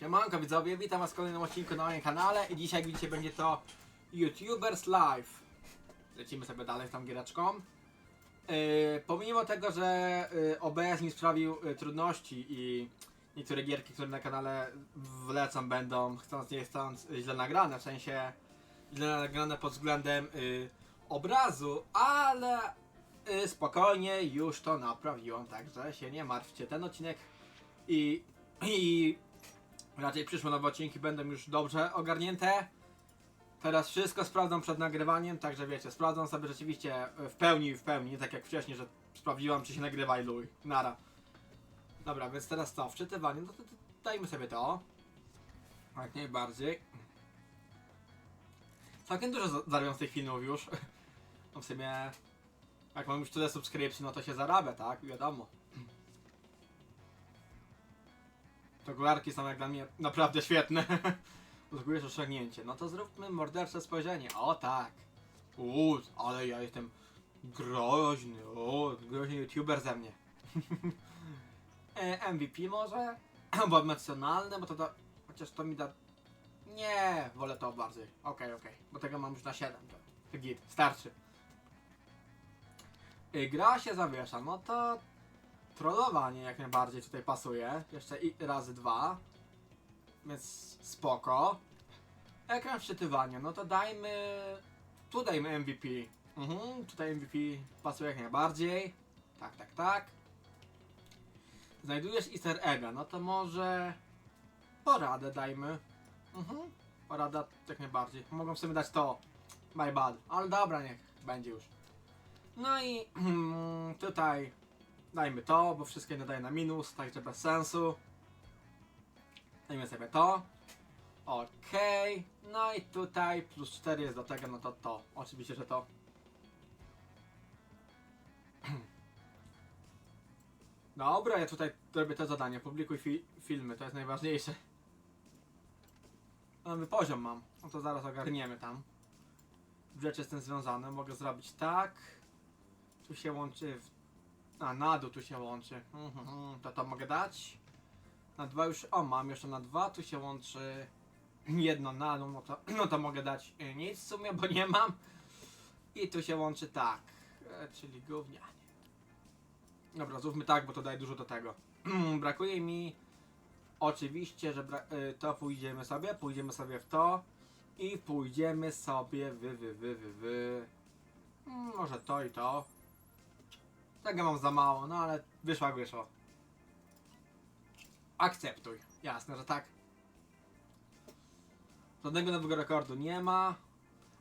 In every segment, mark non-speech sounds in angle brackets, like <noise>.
Siemanko widzowie, witam was w kolejnym odcinku na moim kanale i dzisiaj jak widzicie będzie to YouTubers Live. Lecimy sobie dalej z tą giereczką. Yy, pomimo tego, że yy, OBS mi sprawił yy, trudności i niektóre gierki, które na kanale wlecą będą chcąc nie chcąc źle nagrane, w sensie źle nagrane pod względem yy, obrazu, ale yy, spokojnie już to naprawiłem, także się nie martwcie. Ten odcinek i, i raczej przyszłe nowe odcinki będą już dobrze ogarnięte. Teraz wszystko sprawdzam przed nagrywaniem, także wiecie, sprawdzam sobie rzeczywiście w pełni, w pełni, nie tak jak wcześniej, że sprawdziłam czy się nagrywa i luj, nara. Dobra, więc teraz to, wczytywanie, no to, to, dajmy sobie to. Jak najbardziej. Całkiem dużo za- zarabiam z tych filmów już. <laughs> No w sumie, jak mam już tyle subskrypcji, no to się zarabia, tak? Wiadomo. To gularki są jak dla mnie naprawdę świetne. <laughs> Zgłujesz osiągnięcie. No to zróbmy mordercze spojrzenie. O tak. Uuu, ale ja jestem groźny. O, groźny youtuber ze mnie. <laughs> e, MVP może? <clears throat> Bo emocjonalne, bo to da... Chociaż to mi da... Nie, wolę to bardziej. Okej, okej. Bo tego mam już na 7. To, to git, starczy. Y, Gra się zawiesza, no to trollowanie jak najbardziej tutaj pasuje. Jeszcze i razy dwa. Więc spoko. Ekran wczytywania, no to dajmy. Tu dajmy MVP. Mhm, tutaj MVP pasuje jak najbardziej. Tak, tak, tak. Znajdujesz easter egga, no to może poradę dajmy. Mhm, porada jak najbardziej. Mogą sobie dać to. My bad. Ale dobra, niech będzie już. No i <clears throat> tutaj dajmy to, bo wszystkie nadaje na minus, także bez sensu. Dajmy sobie to. Okej. No i tutaj plus 4 jest do tego, no to to. Oczywiście, że to. <clears throat> Dobra, ja tutaj robię to zadanie. Publikuj fi filmy, to jest najważniejsze. Nowy poziom mam. No to zaraz ogarniemy tam. Rzeczy z tym związane. Mogę zrobić tak. Tu się łączy w a, na dół tu się łączy. Mhm, mhm. To to mogę dać. Na dwa już. O, mam jeszcze na dwa. Tu się łączy jedno na dół. No to, <clears throat> no to mogę dać y, nic w sumie, bo nie mam. I tu się łączy tak. E, czyli gównianie. Dobra, zróbmy tak, bo to daje dużo do tego. <clears throat> Brakuje mi. Oczywiście, że y, to pójdziemy sobie. Pójdziemy sobie w to. I pójdziemy sobie wy, wy, wy, wy. Mm, Może to i to. Tego mam za mało, no ale wyszło jak wyszło. Akceptuj. Jasne, że tak. Żadnego nowego rekordu nie ma.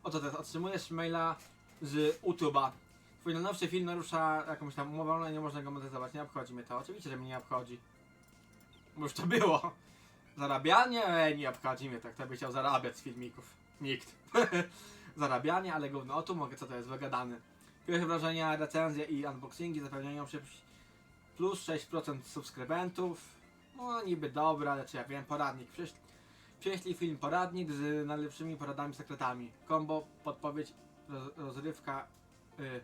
Oto też otrzymujesz maila z YouTube'a. Twój najnowszy film narusza jakąś tam umowę, ale nie można go monetyzować. Nie obchodzi mnie to. Oczywiście, że mnie nie obchodzi. Bo już to było. Zarabianie? E, nie obchodzi mnie tak. Kto by chciał zarabiać z filmików? Nikt. <laughs> Zarabianie, ale gówno. O tu mogę, co to jest, wygadany. Pierwsze wrażenia, recenzje i unboxingi zapewniają plus 6% subskrybentów. No niby dobra, ale czy ja wiem, poradnik. Przysz- Prześlij film poradnik z najlepszymi poradami sekretami. Combo, podpowiedź, roz, rozrywka, y,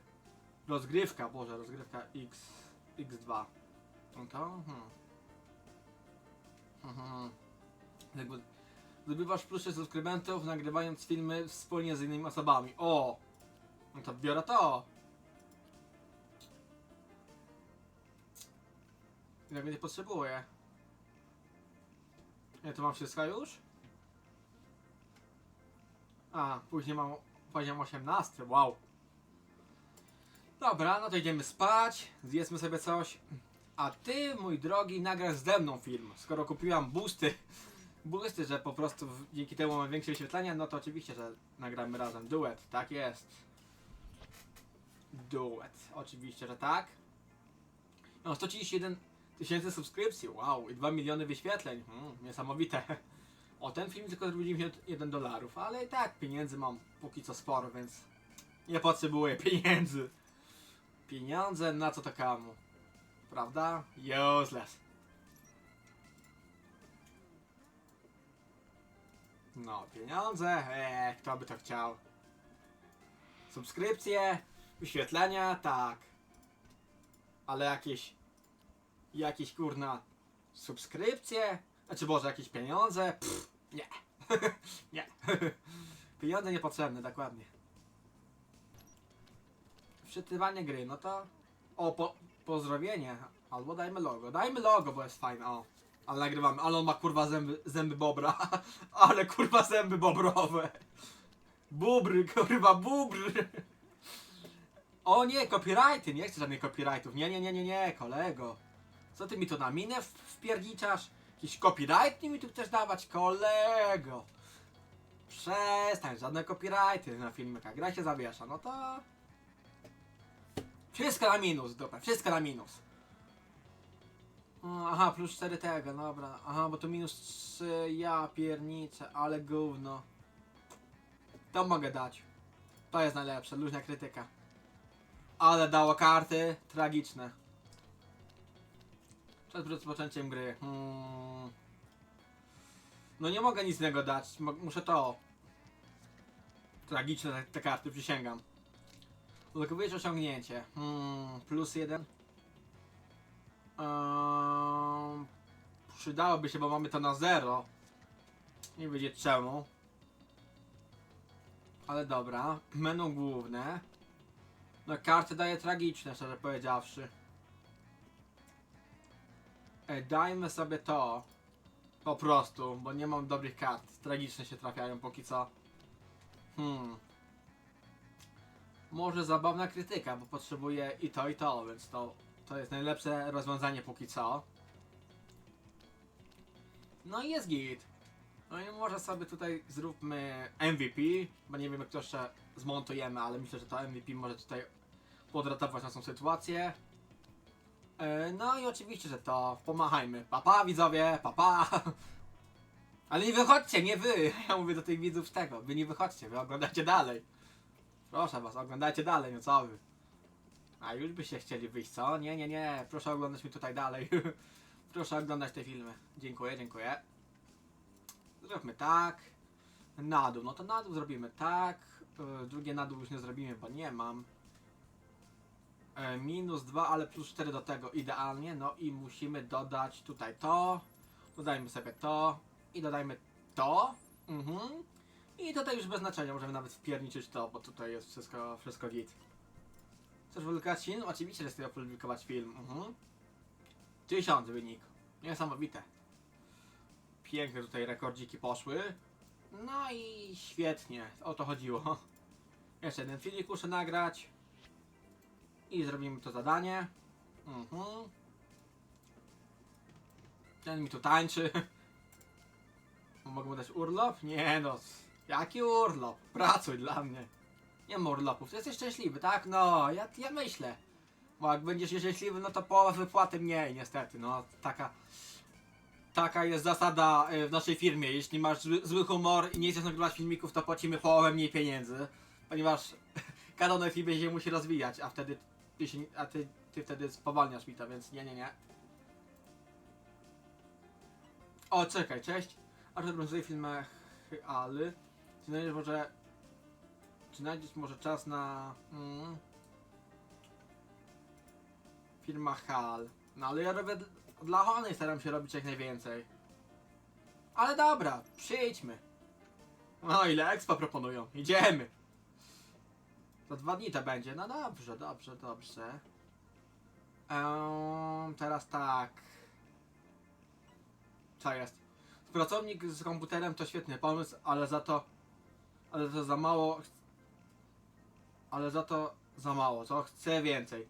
rozgrywka, boże, rozgrywka X, X2. No to, hmm. Mhm. Zdobywasz plus 6 subskrybentów nagrywając filmy wspólnie z innymi osobami. O! No to biorę to. Ja nie potrzebuję. Ja tu mam wszystko już? A, później mam poziom 18, wow. Dobra, no to idziemy spać, zjedzmy sobie coś. A ty, mój drogi, nagrasz ze mną film. Skoro kupiłam boosty, <laughs> boosty, że po prostu dzięki temu mamy większe wyświetlenia, no to oczywiście, że nagramy razem duet, tak jest. Duet, oczywiście, że tak. No, 131 tysięcy subskrypcji, wow, i 2 miliony wyświetleń, mm, niesamowite. O, ten film tylko zrobił 91 dolarów, ale i tak pieniędzy mam póki co sporo, więc nie potrzebuję pieniędzy. Pieniądze na co to komu? Prawda? Useless. No, pieniądze, eee, kto by to chciał? Subskrypcje, wyświetlenia, tak. Ale jakieś, jakieś kurna subskrypcje, Znaczy Boże, jakieś pieniądze? Pff, nie. <laughs> nie. <laughs> pieniądze niepotrzebne, dokładnie. Wczytywanie gry, no to... O, po, pozdrowienie. Albo dajmy logo. Dajmy logo, bo jest fajne, o. Ale nagrywamy, ale on ma kurwa zęby, zęby bobra. <laughs> ale kurwa zęby bobrowe. Bubry, kurwa, bubr. O nie, copyrighty, nie chcę żadnych copyrightów. Nie, nie, nie, nie, nie, kolego. Co ty mi tu na minę wpierniczasz? Jakiś copyright mi tu chcesz dawać, kolego? Przestań, żadne copyrighty na filmikach. Gra się zawiesza, no to... Wszystko na minus, dobra, wszystko na minus. Aha, plus 4 tego, dobra. Aha, bo to minus 3, ja pierniczę, ale gówno. To mogę dać. To jest najlepsze, luźna krytyka. Ale dało karty tragiczne. Przed rozpoczęciem gry. Hmm. No nie mogę nic innego dać, muszę to. Tragiczne te, te karty, przysięgam. Ulokowujesz osiągnięcie. Hmm, plus jeden. Ehm, przydałoby się, bo mamy to na zero. Nie wiedzieć czemu. Ale dobra. Menu główne. No karty daje tragiczne, szczerze powiedziawszy. Dajmy sobie to. Po prostu, bo nie mam dobrych kart. Tragiczne się trafiają póki co. Hmm. Może zabawna krytyka, bo potrzebuję i to i to, więc to, to jest najlepsze rozwiązanie póki co. No i jest git. No i może sobie tutaj zróbmy MVP, bo nie wiem jak to jeszcze zmontujemy, ale myślę, że to MVP może tutaj podratować naszą sytuację. E, No i oczywiście, że to pomachajmy. Papa widzowie, papa. <laughs> Ale nie wychodźcie, nie wy. <laughs> Ja mówię do tych widzów tego. Wy nie wychodźcie, wy oglądajcie dalej. Proszę was, oglądajcie dalej, no co wy. A już byście chcieli wyjść, co? Nie, nie, nie. Proszę oglądać mi tutaj dalej. <laughs> Proszę oglądać te filmy. Dziękuję, dziękuję. Zróbmy tak. Na dół, no to na dół zrobimy tak. E, Drugie na dół już nie zrobimy, bo nie mam. E, minus 2, ale plus 4 do tego idealnie. No i musimy dodać tutaj to. Dodajmy sobie to. I dodajmy to. Mhm. I tutaj już bez znaczenia możemy nawet wpierniczyć to, bo tutaj jest wszystko, wszystko git. Chcesz publikować film? Oczywiście, że chcę opublikować film. Mhm. Tysiąc wynik. Niesamowite. Piękne tutaj rekordziki poszły. No i świetnie. O to chodziło. <laughs> Jeszcze jeden filmik muszę nagrać. I zrobimy to zadanie. Mhm. Ten mi tu tańczy. <laughs> Mogę mu dać urlop? Nie no. Jaki urlop? Pracuj dla mnie. Nie ma urlopów. Jesteś szczęśliwy, tak? No, ja, ja myślę. Bo jak będziesz szczęśliwy, no to połowa wypłaty mniej, niestety. No, taka... Taka jest zasada y, w naszej firmie. Jeśli masz zły, zły humor i nie chcesz nagrywać filmików, to płacimy połowę mniej pieniędzy. Ponieważ <laughs> kanał na filmie się musi rozwijać, a wtedy ty, się, a ty, ty wtedy spowalniasz mi to, więc nie, nie, nie. O, czekaj, cześć. A że brązowy filmach ale Czy znajdziesz może... Czy znajdziesz może czas na... Mm, firma HAL. No ale ja robię dla Hony, staram się robić jak najwięcej. Ale dobra, przyjdźmy. No ile expo proponują, idziemy. Za dwa dni to będzie, no dobrze, dobrze, dobrze. Ehm, teraz tak. Co jest? Pracownik z komputerem to świetny pomysł, ale za to. Ale to za mało. Ale za to za mało, co? Chcę więcej.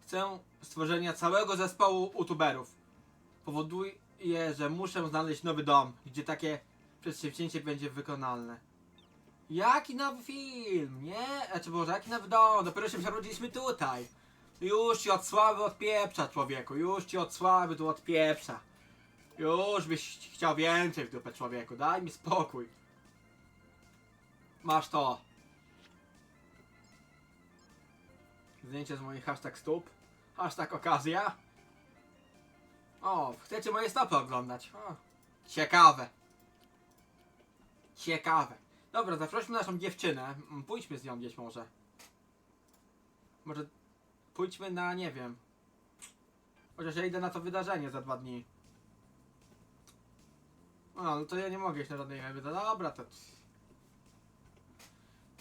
Chcę stworzenia całego zespołu youtuberów. Powoduje, że muszę znaleźć nowy dom, gdzie takie przedsięwzięcie będzie wykonalne. Jaki nowy film? Nie? Znaczy Boże, jaki nowy dom? Dopiero się przerodziliśmy tutaj. Już ci od sławy odpieprza, człowieku. Już ci od sławy tu odpieprza. Już byś chciał więcej w dupę człowieku. Daj mi spokój. Masz to. Zdjęcie z moich hashtag stóp. Hashtag okazja. O, chcecie moje stopy oglądać? O, ciekawe. Ciekawe. Dobra, zaprośmy naszą dziewczynę. Mm, Pójdźmy z nią gdzieś może. Może pójdźmy na, nie wiem. Chociaż ja idę na to wydarzenie za dwa dni. A, no to ja nie mogę iść na żadnej eventy. Dobra, to...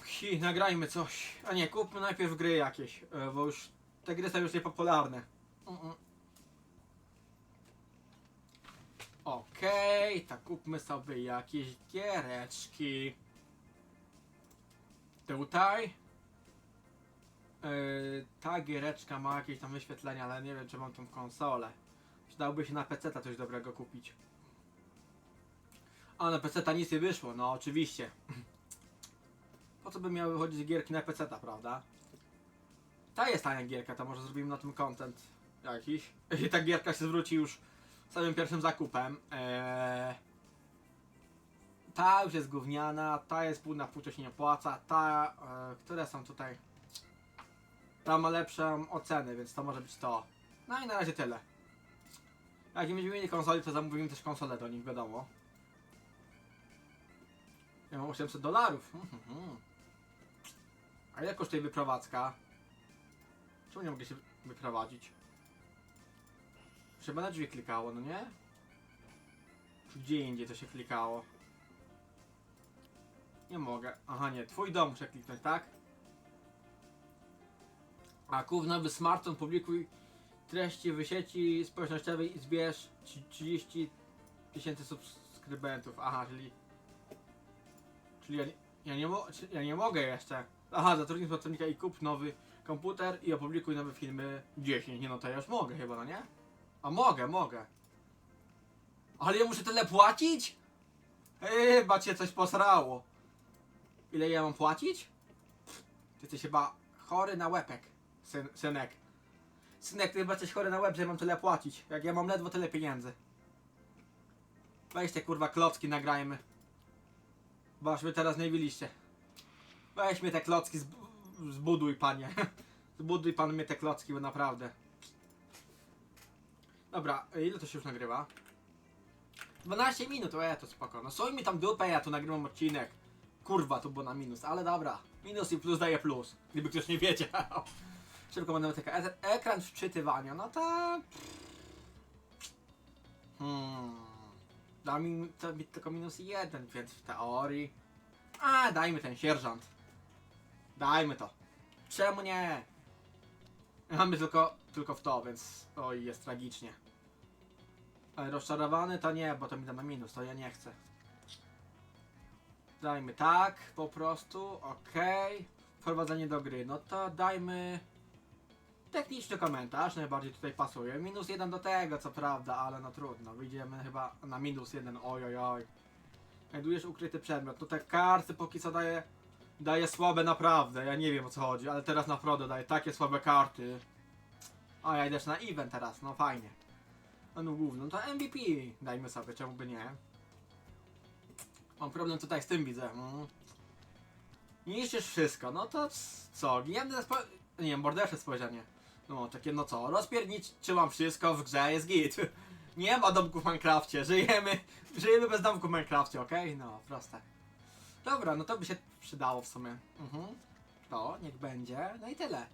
Hi, nagrajmy coś. A nie, kupmy najpierw gry jakieś, e, bo już te gry są już niepopularne. Mm-mm. Okej, tak kupmy sobie jakieś giereczki. Tutaj. Yy, ta giereczka ma jakieś tam wyświetlenia, ale nie wiem czy mam tą konsolę. Przydałoby się na PC coś dobrego kupić. A na PC nic nie wyszło, no oczywiście. Po co by miały wychodzić gierki na PC, prawda? Ta jest tania gierka, to może zrobimy na tym content jakiś. <laughs> I ta gierka się zwróci już samym pierwszym zakupem. Eee, ta już jest gówniana, ta jest pół na pół, to się nie opłaca. Ta, e, które są tutaj? Ta ma lepszą ocenę, więc to może być to. No i na razie tyle. Jak nie będziemy mieli konsoli, to zamówimy też konsolę do nich, wiadomo. Ja mam 800 dolarów. Mhm. A ile kosztuje wyprowadzka? Czemu nie mogę się wyprowadzić? Trzeba na drzwi klikało, no nie? Gdzie indziej to się klikało? Nie mogę. Aha, nie. Twój dom muszę kliknąć, tak? A nowy smartfon, publikuj treści w sieci społecznościowej i zbierz trzy- 30 tysięcy subskrybentów. Aha, czyli... Czyli ja nie, ja nie, mo- ja nie mogę jeszcze. Aha, zatrudnij pracownika i kup nowy komputer i opublikuj nowe filmy 10. Nie no, to ja już mogę chyba, no nie? A mogę, mogę. Ale ja muszę tyle płacić? Chyba cię coś posrało. Ile ja mam płacić? Ty jesteś chyba chory na łepek, syn, synek. Synek, ty chyba jesteś chory na łeb, że ja mam tyle płacić. Jak ja mam ledwo tyle pieniędzy. Weź te kurwa klocki, nagrajmy. Bo aż wy teraz nie biliście. Weź mnie te klocki, zb zbuduj panie. <laughs> Zbuduj pan mnie te klocki, bo naprawdę. Dobra, ile to się już nagrywa? 12 minut, e, to spoko. No soj mi tam dupę, ja tu nagrywam odcinek. Kurwa, to było na minus, ale dobra. Minus i plus daje plus. Gdyby ktoś nie wiedział. Szybko będę taka e ekran wczytywania, no to... Hmm. Da mi to tylko minus jeden, więc w teorii... A, dajmy ten sierżant. Dajmy to. Czemu nie? Mamy tylko, tylko w to, więc oj, jest tragicznie. Ale rozczarowany to nie, bo to mi da na minus, to ja nie chcę. Dajmy tak, po prostu, okej. Wprowadzenie do gry, no to dajmy techniczny komentarz, najbardziej tutaj pasuje. Minus jeden do tego, co prawda, ale no trudno. Wyjdziemy chyba na minus jeden, oj oj oj. Znajdujesz ukryty przedmiot. No te karty póki co daje, daje słabe naprawdę, ja nie wiem o co chodzi, ale teraz naprawdę daje takie słabe karty. A ja idę na event teraz, no fajnie. No główno, no to MVP dajmy sobie, czemu by nie. Mam problem tutaj z tym widzę. Mm. Niszczysz wszystko, no to co? Gniewne spo... Nie wiem, mordercze spojrzenie. No, takie no co, rozpierniczyłam wszystko, w grze jest git. <laughs> Nie ma domków w Minecrafcie, żyjemy, <laughs> żyjemy bez domków w Minecrafcie, okej? No, proste. Dobra, no to by się przydało w sumie. Mhm. To, niech będzie, no i tyle.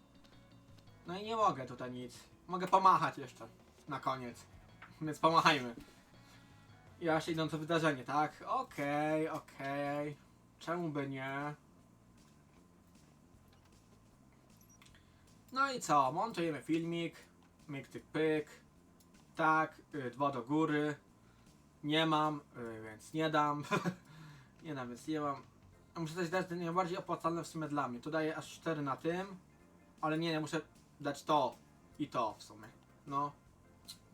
No i nie mogę tutaj nic. Mogę pomachać jeszcze, na koniec. Więc pomachajmy. Ja się idę to wydarzenie, tak? Okej, okej. Czemu by nie? No i co? Montujemy filmik. Myk, tyk, pyk. Tak, y, dwa do góry. Nie mam, y, więc nie dam. <laughs> nie dam, więc nie mam. Muszę coś dać najbardziej opłacalne w sumie dla mnie. Tu daję aż 4 na tym. Ale nie, muszę dać to i to w sumie. No.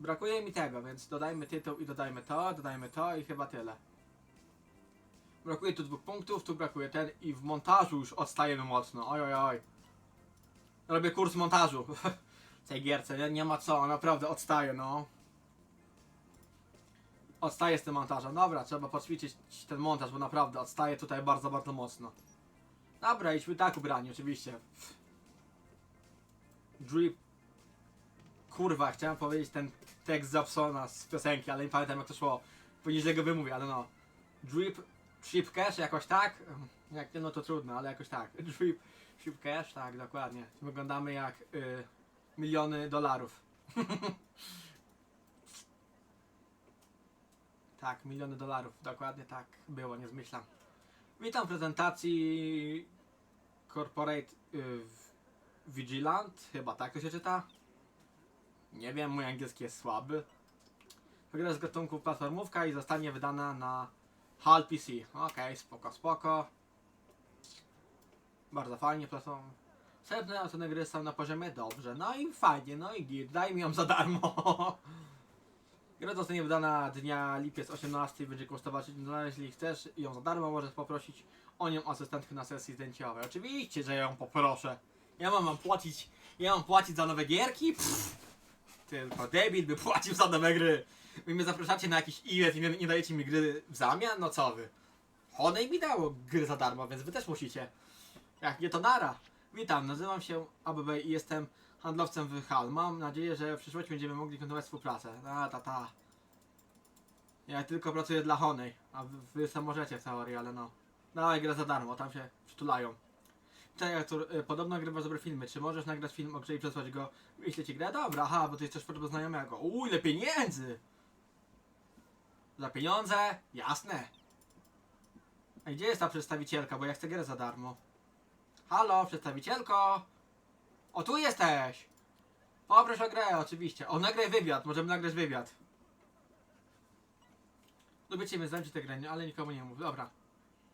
Brakuje mi tego, więc dodajmy tytuł i dodajmy to, dodajmy to i chyba tyle. Brakuje tu dwóch punktów, tu brakuje ten i w montażu już odstajemy mocno. Oj, oj, oj. Robię kurs montażu <laughs> w tej gierce, nie, nie ma co, naprawdę odstaję, no. Odstaję z tym montażem. Dobra, trzeba poćwiczyć ten montaż, bo naprawdę odstaję tutaj bardzo, bardzo mocno. Dobra, idźmy tak ubrani, oczywiście. Drip. Kurwa, chciałem powiedzieć ten tekst Zapsona z piosenki, ale nie pamiętam jak to szło. Pewnie źle go wymówię, ale no. Drip, Ship Cash, jakoś tak? Jak nie, no to trudno, ale jakoś tak. <laughs> Drip, Ship Cash, tak, dokładnie. Wyglądamy jak y, miliony dolarów. <laughs> Tak, miliony dolarów. Dokładnie tak było, nie zmyślam. Witam w prezentacji Corporate y, Vigilant. Chyba tak to się czyta. Nie wiem, mój angielski jest słaby. Gra z gatunku platformówka i zostanie wydana na HAL PC. Okej, spoko, spoko. Bardzo fajnie, platform. Wstępne oceny gry są na poziomie dobrze. No i fajnie, no i git. Daj mi ją za darmo. <laughs> Gra zostanie wydana dnia lipiec 18 i będzie kosztować 1 dolar. Jeśli chcesz ją za darmo, możesz poprosić o nią asystentkę na sesji zdjęciowej. Oczywiście, że ją poproszę. Ja mam, mam płacić, ja mam płacić za nowe gierki? Pff, tylko debil by płacił za nowe gry. Wy mnie zapraszacie na jakiś event i nie, nie dajecie mi gry w zamian? No co wy? Honej mi dało gry za darmo, więc wy też musicie. Jak nie to nara. Witam, nazywam się ABB i jestem handlowcem w HAL. Mam nadzieję, że w przyszłości będziemy mogli kontynuować współpracę. A, ta, ta. Ja tylko pracuję dla Honej, a wy, wy sam możecie w teorii, ale no. Dawaj grę za darmo, tam się przytulają. Cześć Artur, y, podobno nagrywasz dobre filmy. Czy możesz nagrać film o grze i przesłać go? Wyślę ci grę? Dobra, aha, bo ty jesteś potrzebny znajomego. Uuu, ile pieniędzy! Za pieniądze? Jasne. A gdzie jest ta przedstawicielka, bo ja chcę grę za darmo. Halo, przedstawicielko! O, tu jesteś! Poproś o grę, oczywiście. O, nagraj wywiad, możemy nagrać wywiad. Lubicie mnie znać tę grę, ale nikomu nie mów. Dobra.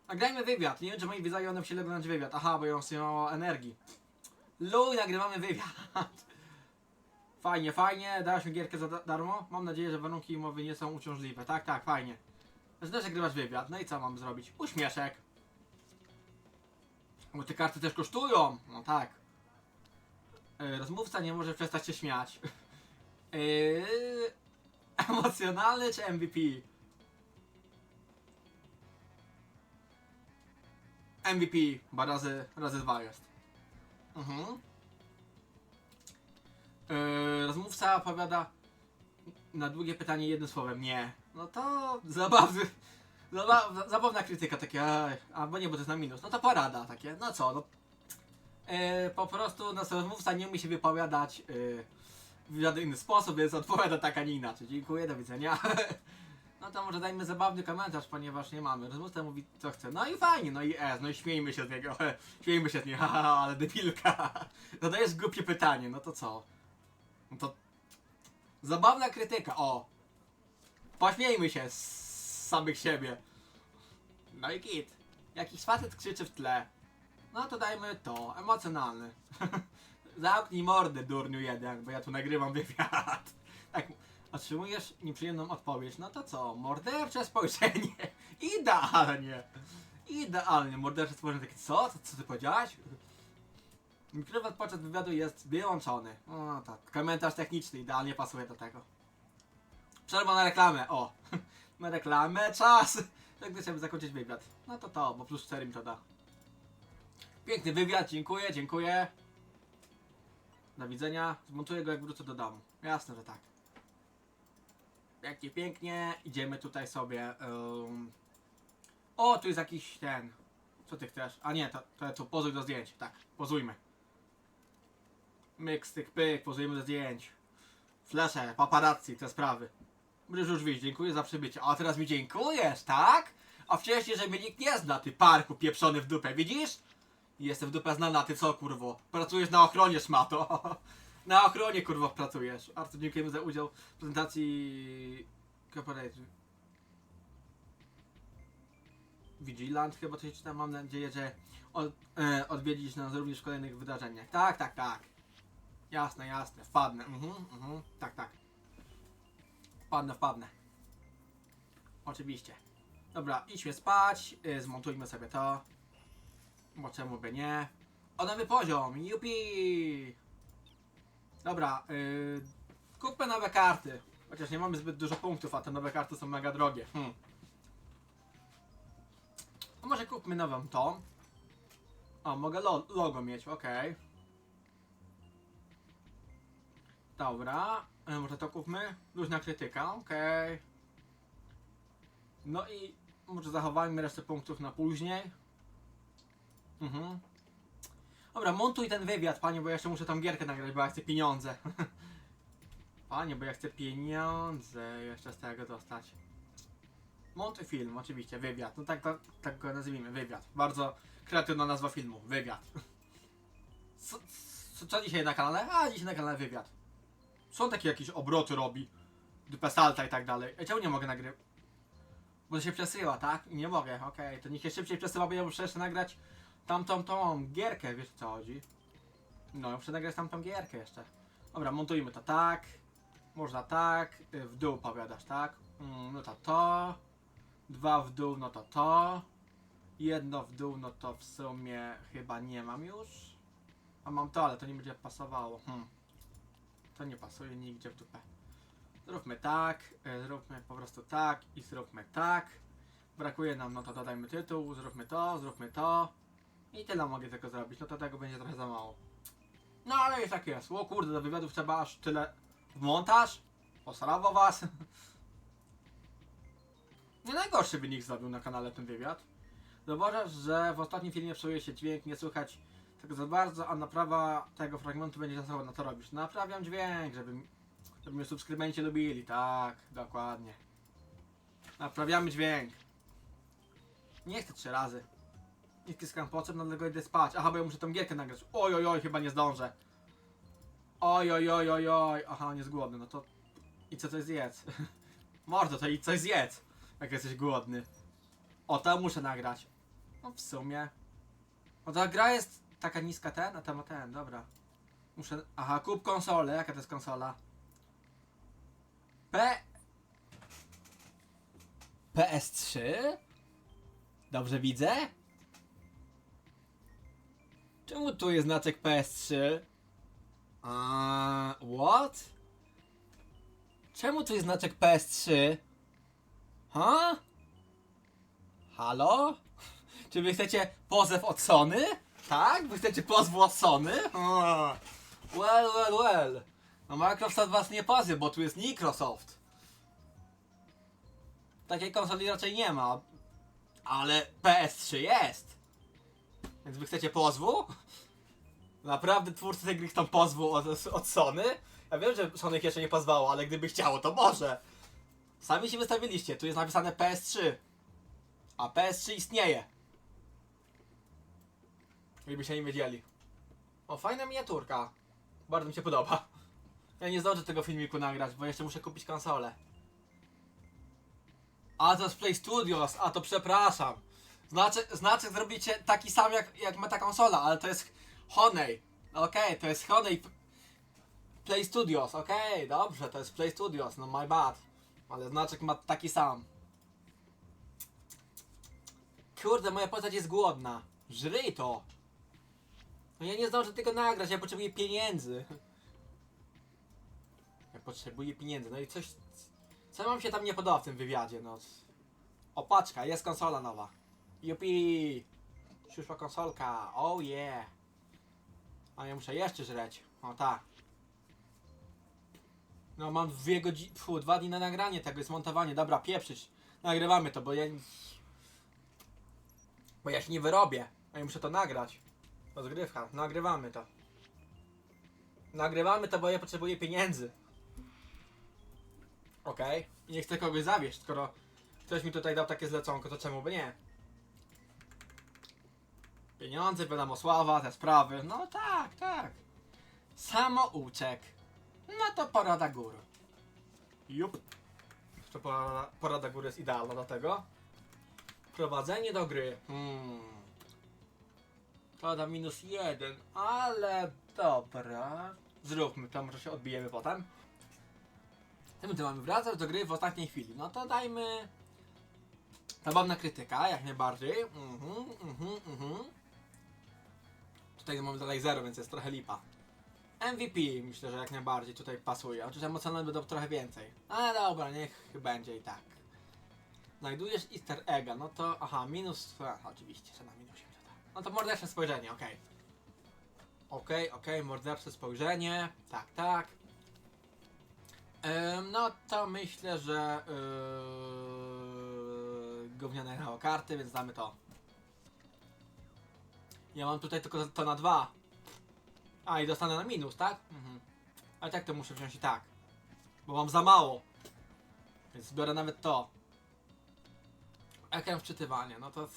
Nagrajmy wywiad. Nie wiem, czy moi widzowie będą się oglądać wywiad. Aha, bo ją sobie mało energii. Luj, nagrywamy wywiad. <laughs> Fajnie, fajnie. Dałaś mi gierkę za da- darmo? Mam nadzieję, że warunki umowy nie są uciążliwe. Tak, tak, fajnie. Znasz nagrywać wywiad. No i co mam zrobić? Uśmieszek. Bo te karty też kosztują. No tak. Yy, rozmówca nie może przestać się śmiać. Yy, <laughs> <laughs> emocjonalny czy MVP? MVP, bo razy, razy dwa jest. Mhm. Yy, rozmówca opowiada na długie pytanie jednym słowem nie. No to zabawny, zaba, zabawna krytyka takie, albo nie, bo to jest na minus. No to porada takie, no co, no. Yy, po prostu nasz rozmówca nie umie się wypowiadać yy, w żaden inny sposób, więc odpowiada tak, a nie inaczej. Dziękuję, do widzenia. <laughs> No to może dajmy zabawny komentarz, ponieważ nie mamy. Rozmówca mówi co chce. No i fajnie, no i S, no i śmiejmy się z niego. <laughs> Śmiejmy się z niego, <laughs> haha, ale debilka. <laughs> Zadajesz głupie pytanie, no to co? No to... Zabawna krytyka, o! Pośmiejmy się z samych siebie. No i git. Jakiś facet krzyczy w tle. No to dajmy to, emocjonalny. Zamknij mordę, durniu jeden, bo ja tu nagrywam wywiad. Tak, otrzymujesz nieprzyjemną odpowiedź. No to co, mordercze spojrzenie. <laughs> Idealnie. Idealnie, mordercze spojrzenie. Takie, co? co? Co ty powiedziałaś? Mikrofon podczas wywiadu jest wyłączony. O tak, komentarz techniczny idealnie pasuje do tego. Przerwa na reklamę, o. <laughs> Na reklamę, czas. <laughs> Tak chcemy zakończyć wywiad. No to to, bo plus 4 mi to da. Piękny wywiad, dziękuję, dziękuję. Do widzenia. Zmontuję go jak wrócę do domu. Jasne, że tak. Pięknie, pięknie. Idziemy tutaj sobie. ym. O, tu jest jakiś ten. Co ty chcesz? A nie, to, to, to pozuj do zdjęć. Tak, pozujmy. Myk, styk, pyk, pozujemy do zdjęć. Flesze, paparazzi, te sprawy. Możesz już wyjść, dziękuję za przybycie. A teraz mi dziękujesz, tak? A wcześniej, że mnie nikt nie zna, ty parku pieprzony w dupę, widzisz? Jestem w dupę znana, ty co kurwo? Pracujesz na ochronie, szmato. <laughs> Na ochronie, kurwa, pracujesz. Bardzo dziękujemy za udział w prezentacji Corporate Vigilant, chyba coś czytam. Mam nadzieję, że od, e, odwiedzisz nas również w kolejnych wydarzeniach. Tak, tak, tak. Jasne, jasne. Wpadnę. Mhm, mhm. Tak, tak. Wpadnę, wpadnę. Oczywiście. Dobra, idźmy spać. Y, zmontujmy sobie to. Bo czemu by nie? O nowy poziom! Jupi! Dobra, yy, kupmy nowe karty. Chociaż nie mamy zbyt dużo punktów, a te nowe karty są mega drogie. Hmm. Może kupmy nową tą. O, mogę lo logo mieć, okej. Dobra, e, może to kupmy. Luźna krytyka, okej. No i może zachowajmy resztę punktów na później. Mhm. Dobra, montuj ten wywiad, panie, bo ja jeszcze muszę tam gierkę nagrać, bo ja chcę pieniądze. <laughs> panie, bo ja chcę pieniądze jeszcze z tego dostać. Monty film, oczywiście, wywiad. No tak, tak, tak go nazwijmy, wywiad. Bardzo kreatywna nazwa filmu, wywiad. <laughs> Co, co, dzisiaj na kanale? A, dzisiaj na kanale wywiad. Są takie jakieś obroty robi. Dupę salta i tak dalej. Ej, czemu nie mogę nagrywać? Bo się przesyła, tak? I nie mogę, okej. To niech się szybciej przesyła, bo ja muszę jeszcze nagrać tamtą tą gierkę, wiesz o co chodzi? No, muszę nagrać tamtą gierkę jeszcze. Dobra, montujmy to tak. Można tak. y, W dół powiadasz, tak? Mm, No to to. Dwa w dół, no to to. Jedno w dół, no to w sumie chyba nie mam już. A mam to, ale to nie będzie pasowało. Hmm. To nie pasuje nigdzie w dupę. Zróbmy tak, y, zróbmy po prostu tak i zróbmy tak. Brakuje nam, no to dodajmy tytuł, zróbmy to, zróbmy to. I tyle mogę tego zrobić, no to tego będzie trochę za mało. No ale jest jak jest. O kurde, do wywiadów trzeba aż tyle w montaż. Posrawo was. <laughs> Nie najgorszy wynik zrobił na kanale ten wywiad. Zauważasz, że w ostatnim filmie psuje się dźwięk, nie słychać tego za bardzo, a naprawa tego fragmentu będzie czasowo na to robisz. Naprawiam dźwięk, żeby, żeby mnie subskrybenci lubili. Tak, dokładnie. Naprawiamy dźwięk. Nie chcę trzy razy. Niski skan potrzebny, dlatego idę spać. Aha, bo ja muszę tą gierkę nagrać. Oj, oj, oj, chyba nie zdążę. Oj, oj, oj, oj, oj. Aha, on jest głodny, no to... I co coś zjedz. <laughs> Mordo, to i coś zjedz. Jak jesteś głodny. O, to muszę nagrać. No w sumie. O, ta gra jest taka niska ten, a tam ten, dobra. Muszę... Aha, kup konsolę. Jaka to jest konsola? P... PS3? Dobrze widzę? Czemu tu jest znaczek PS3? A, what? Czemu tu jest znaczek PS3? Ha? Halo? <laughs> Czy wy chcecie pozew od Sony? Tak? Wy chcecie pozwu od Sony? A, Well, well, well. No Microsoft was nie pozwie, bo tu jest Microsoft. Takiej konsoli raczej nie ma. Ale PS3 jest. Więc wy chcecie pozwu? Naprawdę twórcy tej gry chcą pozwu od, od Sony? Ja wiem, że Sony ich jeszcze nie pozwało, ale gdyby chciało, to może. Sami się wystawiliście, tu jest napisane PS3. A PS3 istnieje. Gdyby się nie wiedzieli. O, fajna miniaturka. Bardzo mi się podoba. Ja nie zdążę tego filmiku nagrać, bo jeszcze muszę kupić konsolę. A to Play Studios, a to przepraszam. Znaczy, znaczy zrobicie taki sam jak, jak ma ta konsola, ale to jest Honey. Okej, to jest Honey Play Studios, okej, dobrze, to jest Play Studios, no my bad. Ale znaczek ma taki sam. Kurde, moja postać jest głodna. Żryj to. No ja nie zdążę tego nagrać, ja potrzebuję pieniędzy. <laughs> Ja potrzebuję pieniędzy, no i coś... Co wam się tam nie podoba w tym wywiadzie, no? O, paczka, jest konsola nowa. Jupi! Przyszła konsolka, oh yeah! A ja muszę jeszcze żreć, o tak. No mam dwie godziny, fu, dwa dni na nagranie tego, jest montowanie, dobra, pieprzyć. Nagrywamy to, bo ja... Bo ja się nie wyrobię, a ja muszę to nagrać. Rozgrywka, nagrywamy to. Nagrywamy to, bo ja potrzebuję pieniędzy. Okej. I nie chcę kogoś zawieść, skoro ktoś mi tutaj dał takie zleconko, to czemu by nie? Pieniądze, wiadomo, sława, te sprawy. No tak, tak. Samouczek. No to porada gór. Jup. Jeszcze porada, porada gór jest idealna do tego. Prowadzenie do gry. Hmm. To da minus jeden, ale dobra. Zróbmy to, może się odbijemy potem. Tym ty mamy wracać do gry w ostatniej chwili. No to dajmy. Zabawna krytyka, jak najbardziej. Mhm, mhm, mhm. Tutaj mamy dalej 0, więc jest trochę lipa. MVP myślę, że jak najbardziej tutaj pasuje. Oczywiście emocjonalny będą trochę więcej. Ale dobra, niech będzie i tak. Znajdujesz easter egga, no to aha, minus... Oczywiście, że na minusie tak. No to mordercze spojrzenie, okej. Okej, okej, mordercze spojrzenie. Tak, tak. Ym, no to myślę, że yy, gówniane karty, więc damy to. Ja mam tutaj tylko to na dwa. A i dostanę na minus, tak? Mhm. Ale tak to muszę wziąć i tak. Bo mam za mało. Więc zbiorę nawet to. Ekran wczytywania, no to...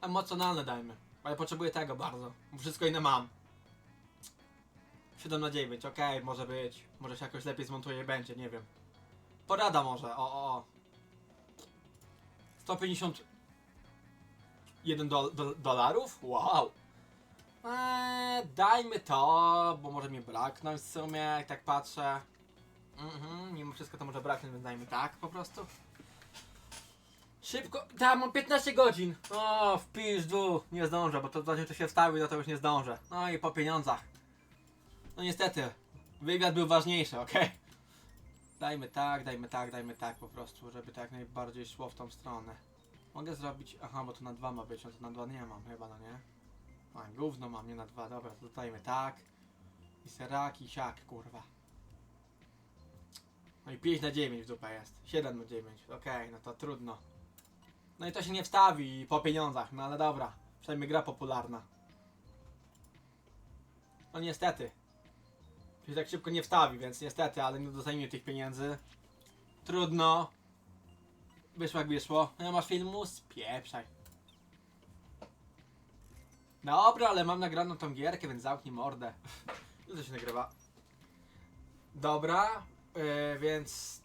Emocjonalne dajmy. Ale potrzebuję tego bardzo, wszystko inne mam. 7 na 9, okej, może być. Może się jakoś lepiej zmontuje będzie, nie wiem. Porada może, o, o, o. 151 do, do, dolarów? Wow. Eee, dajmy to, bo może mi braknąć w sumie, jak tak patrzę. Mhm, mimo wszystko to może braknąć, więc dajmy tak po prostu. Szybko, tam mam 15 godzin. O, w pizdu, nie zdążę, bo to zanim to się wstawi, no to już nie zdążę. No i po pieniądzach. No niestety, wywiad był ważniejszy, okej? Dajmy tak, dajmy tak, dajmy tak po prostu, żeby to jak najbardziej szło w tą stronę. Mogę zrobić, aha, bo to na dwa ma być, no to na dwa nie mam chyba, no nie? A, gówno mam, nie na dwa, dobra, to dajmy tak. I seraki, siak, kurwa. No i 5 na 9 w jest. 7 na 9, okej, no to trudno. No i to się nie wstawi po pieniądzach, no ale dobra. Przynajmniej gra popularna. No niestety. To się tak szybko nie wstawi, więc niestety, ale nie dostajemy tych pieniędzy. Trudno. Wyszło jak wyszło. No masz filmu? Spieprzaj. Dobra, ale mam nagraną tą gierkę, więc zamknij mordę. <laughs> Ile to się nagrywa? Dobra, yy, więc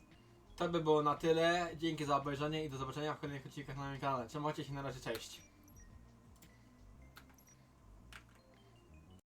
to by było na tyle. Dzięki za obejrzenie i do zobaczenia w kolejnych odcinkach na moim kanale. Trzymajcie się na razie, cześć.